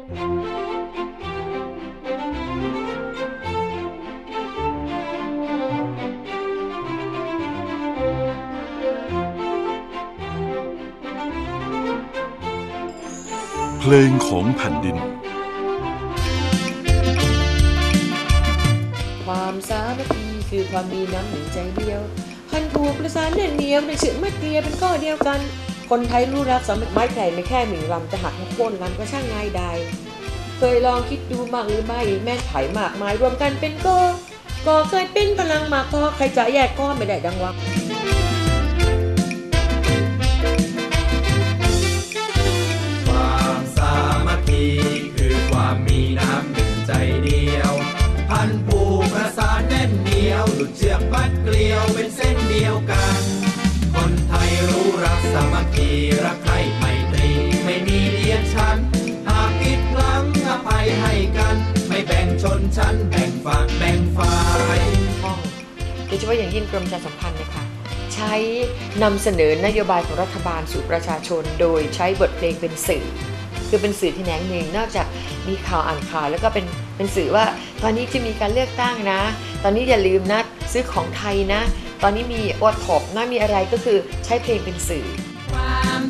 เพลงของแผ่นดิน ความสามัคคีคือความมีน้ำหนึ่งใจเดียว พันผูกประสานแน่นเหนียวในเชือกมัดเกลียเป็นก้อเดียวกัน คนไทยรู้รักสามัคไม้ไผ่ไม่แค่หนึ่งลำจะหักโค่นลำก็ช่างง่ายดายเคยลองคิดดูมากหรือไม่แม่ไผ่มากมายรวมกันเป็นก้อก็เคยเป็นพลังมากพอใครจะแยกก้อไม่ได้ดังวังความสามัคคีคือความมีน้ำหนึ่งใจเดียว พันผูกประสานแน่นเหนียวหลุดเชือกมัดเกลียวเป็นเส้นเดียวกัน คนไทยรู้รััน หากผิดพลั้งอภัยให้กัน ไม่แบ่งชนชั้นแบ่งฝากแบ่งฝ่ายห้องโดยเฉพาะอย่างยิ่งกรมประชาสัมพันธ์เนี่ยค่ะใช้นำเสนอนโยบายของรัฐบาลสู่ประชาชน โดยใช้บทเพลงเป็นสื่อ คือเป็นสื่อที่แหนงหนึ่งนอกจากมีข่าวอ่านข่าวแล้วก็เป็นเป็นสื่อว่า ตอนนี้จะมีการเลือกตั้งนะ ตอนนี้อย่าลืมนะซื้อของไทยนะ ตอนนี้มีอวดถบนะมีอะไรก็คือใช้เพลงเป็นสื่อความ